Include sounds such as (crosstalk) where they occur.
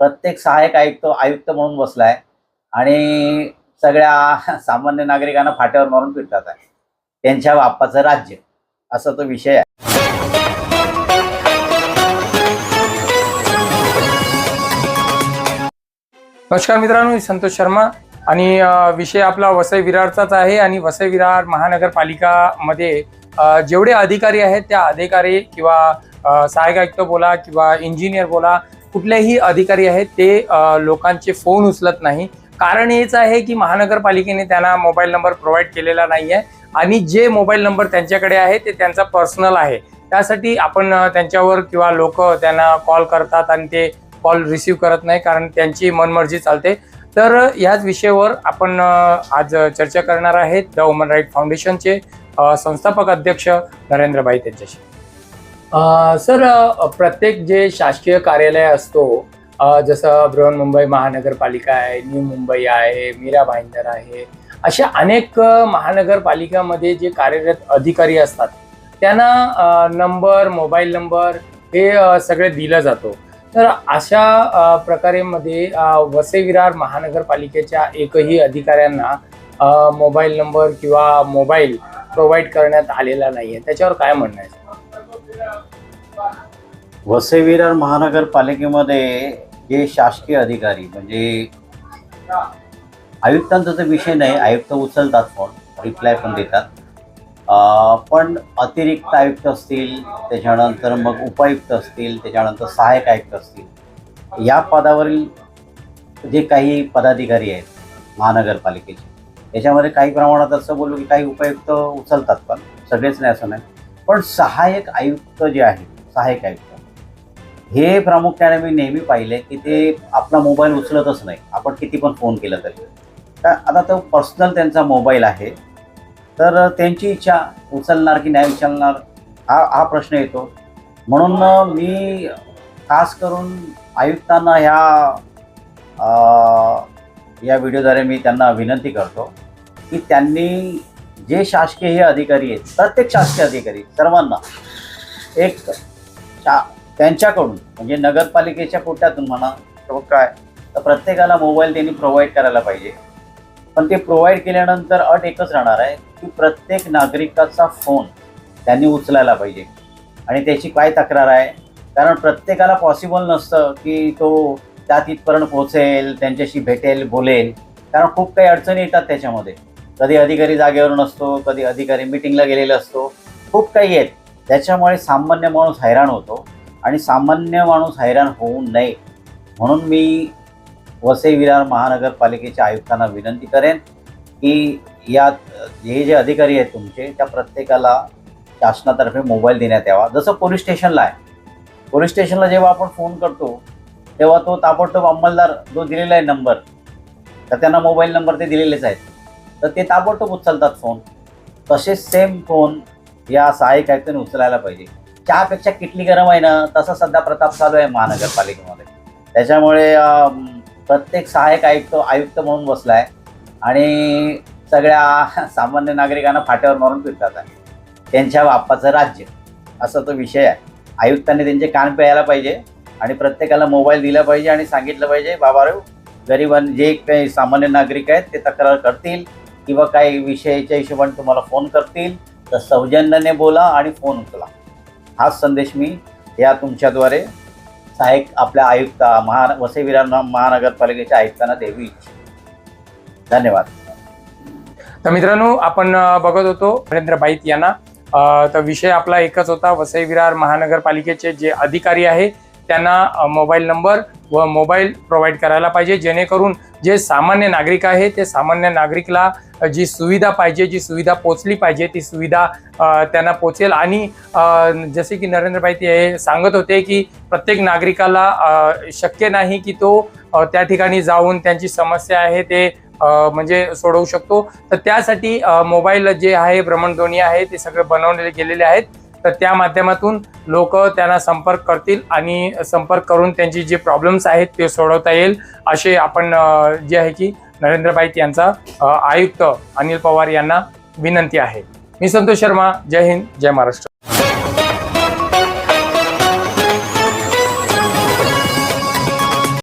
प्रत्येक सहाय्यक आयुक्त आयुक्त म्हणून बसलाय आणि सगळ्या (laughs) सामान्य नागरिकांना फाट्यावर मारून फिरतात आहे त्यांच्या बाप्पाचं राज्य. असा तो विषय आहे. नमस्कार मित्रांनो मी संतोष शर्मा. आणि विषय आपला वसई विरारचाच आहे आणि वसई विरार महानगरपालिकामध्ये जेवढे अधिकारी आहेत त्या अधिकारी किंवा सहायक सहाय्यक आयुक्त बोला किंवा इंजिनियर बोला कुठलेही अधिकारी आहेत ते लोकांचे फोन उचलत नाही. कारण हेच आहे की महानगरपालिकेने त्यांना मोबाईल नंबर प्रोव्हाइड केलेला नाही आहे आणि जे मोबाईल नंबर त्यांच्याकडे आहे ते त्यांचा पर्सनल आहे. त्यासाठी आपण त्यांच्यावर किंवा लोक त्यांना कॉल करतात आणि ते कॉल रिसीव्ह करत नाही कारण त्यांची मनमर्जी चालते. तर याच विषयावर आपण आज चर्चा करणार आहेत द वुमन राईट फाउंडेशनचे संस्थापक अध्यक्ष नरेंद्रबाई त्यांच्याशी. सर प्रत्येक जे शासकीय कार्यालय असतो जसं बृहन्मुंबई महानगरपालिका आहे न्यू मुंबई आहे मीरा भाईंदर आहे अशा अनेक महानगरपालिकामध्ये जे कार्यरत अधिकारी असतात त्यांना नंबर मोबाईल नंबर हे सगळे दिलं जातो. तर अशा प्रकारेमध्ये वसेविरार वसई विरार महानगरपालिकेच्या एकही अधिकाऱ्यांना मोबाईल नंबर किंवा मोबाईल प्रोव्हाइड करण्यात आलेला नाही आहे त्याच्यावर काय म्हणणं आहे? वसई विरार महानगरपालिकेमध्ये जे शासकीय अधिकारी म्हणजे आयुक्तांचा तर विषय नाही आयुक्त उचलतात फोन रिप्लाय पण देतात. पण अतिरिक्त आयुक्त असतील त्याच्यानंतर मग उपायुक्त असतील त्याच्यानंतर सहाय्यक आयुक्त असतील या पदावरील जे काही पदाधिकारी आहेत महानगरपालिकेचे याच्यामध्ये काही प्रमाणात असं बोलू की काही उपायुक्त उचलतात पण सगळेच नाही असं नाही. पण सहाय्यक आयुक्त जे आहेत सहाय्यक आयुक्त हे प्रामुख्याने मी नेहमी पाहिले की ते आपला मोबाईल उचलतच नाही. आपण किती पण फोन केला तरी. तर आता तो पर्सनल त्यांचा मोबाईल आहे. तर त्यांची इच्छा उचलणार की नाही उचलणार हा हा प्रश्न येतो. म्हणून मी खास करून आयुक्तांना ह्या या व्हिडिओद्वारे मी त्यांना विनंती करतो की त्यांनी जे शासकीय हे अधिकारी आहेत प्रत्येक शासकीय अधिकारी सर्वांना एक त्यांच्याकडून म्हणजे नगरपालिकेच्या कोट्यातून म्हणा किंवा काय तर प्रत्येकाला मोबाईल त्यांनी प्रोव्हाइड करायला पाहिजे. पण ते प्रोव्हाइड केल्यानंतर अट एकच राहणार आहे की प्रत्येक नागरिकाचा फोन त्यांनी उचलायला पाहिजे. आणि त्याची काय तक्रार आहे? कारण प्रत्येकाला पॉसिबल नसतं की तो त्या तिथपर्यंत पोहोचेल त्यांच्याशी भेटेल बोलेल. कारण खूप काही अडचणी येतात त्याच्यामध्ये. कधी अधिकारी जागेवर नसतो कधी अधिकारी मिटिंगला गेलेला असतो. खूप काही आहेत. त्याच्यामुळे सामान्य माणूस हैराण होतो आणि सामान्य माणूस हैराण होऊ नये. म्हणून मी वसई विरार महानगरपालिकेच्या आयुक्तांना विनंती करेन की यात हे जे अधिकारी आहेत तुमचे त्या प्रत्येकाला शासनातर्फे मोबाईल देण्यात यावा. जसं पोलीस स्टेशनला आहे. पोलीस स्टेशनला जेव्हा आपण फोन करतो तेव्हा तो ताबडतोब अंमलदार जो दिलेला आहे नंबर तर त्यांना मोबाईल नंबर ते दिलेलेच आहेत. तर ते ताबडतोब उचलतात फोन तसेच सेम फोन या सहाय्यक आयुक्तांनी उचलायला पाहिजे. चहापेक्षा किटली गरम आहे ना तसा सध्या प्रताप चालू आहे महानगरपालिकेमध्ये. त्याच्यामुळे प्रत्येक सहाय्यक आयुक्त आयुक्त म्हणून बसलाय आणि सगळ्या सामान्य नागरिकांना फाट्यावर मारून फिरतात. आहे त्यांच्या बाप्पाचं राज्य असा तो विषय आहे. आयुक्तांनी त्यांचे कान प्यायला पाहिजे आणि प्रत्येकाला मोबाईल दिला पाहिजे आणि सांगितलं पाहिजे बाबा रे गरिबां जे काही सामान्य नागरिक आहेत ते तक्रार करतील. किंवा काही विषयाच्या हिशोबाने तुम्हाला फोन करतील तर सौजन्याने बोला आणि फोन उचला. हाच संदेश मी या तुमच्याद्वारे सहाय्यक आपल्या आयुक्त महा वसई महानगरपालिकेच्या आयुक्तांना देऊ इच्छित. धन्यवाद. तर मित्रांनो आपण बघत होतो नरेंद्र बाईत यांना तर विषय आपला एकच होता वसई विरार महानगरपालिकेचे जे अधिकारी आहे त्यांना मोबाईल नंबर व मोबाईल प्रोव्हाइड करायला पाहिजे जेणेकरून जे सामान्य नागरिक आहे ते सामान्य नागरिकला जी सुविधा पाहिजे जी सुविधा पोचली पाहिजे ती सुविधा त्यांना पोचेल आणि जसे की नरेंद्रभाई ते सांगत होते की प्रत्येक नागरिकाला शक्य नाही की तो त्या ठिकाणी जाऊन त्यांची समस्या आहे ते म्हणजे सोडवू शकतो. तर त्यासाठी मोबाईल जे आहे भ्रमणध्वनी आहे ते सगळे बनवलेले गेलेले आहेत. तर त्या माध्यमातून लोक त्यांना संपर्क करतील आणि संपर्क करून त्यांची जे प्रॉब्लेम्स आहेत ते सोडवता येईल असे आपण जे आहे की नरेंद्र बाईत यांचा आयुक्त अनिल पवार यांना विनंती आहे. मी संतोष शर्मा जय हिंद जय महाराष्ट्र.